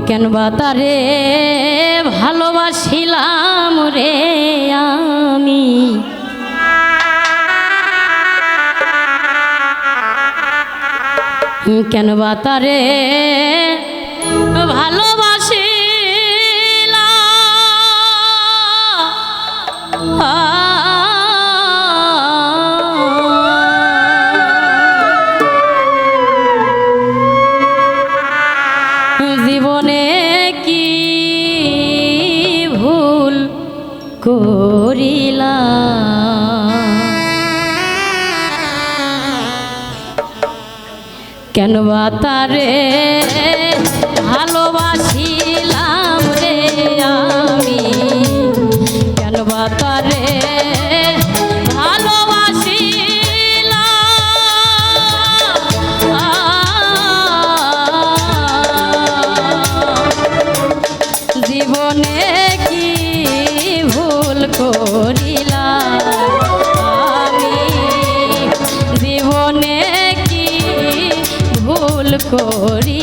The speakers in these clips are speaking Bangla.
কেন বাতারে ভালোবাসিলাম রে আমি? কেন বাতারে ভালোবাস জীবনে কি ভুল করিলা কেন বা তারে ভালোবাসি করি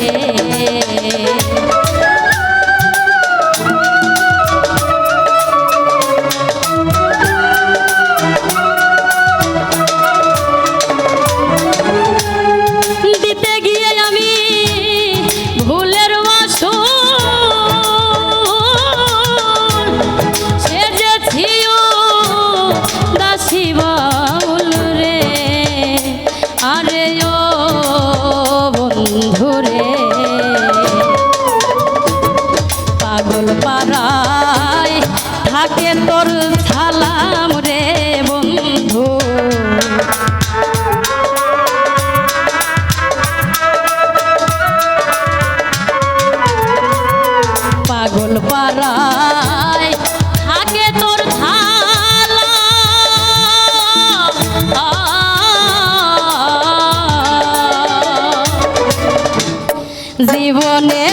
রে। জীবনে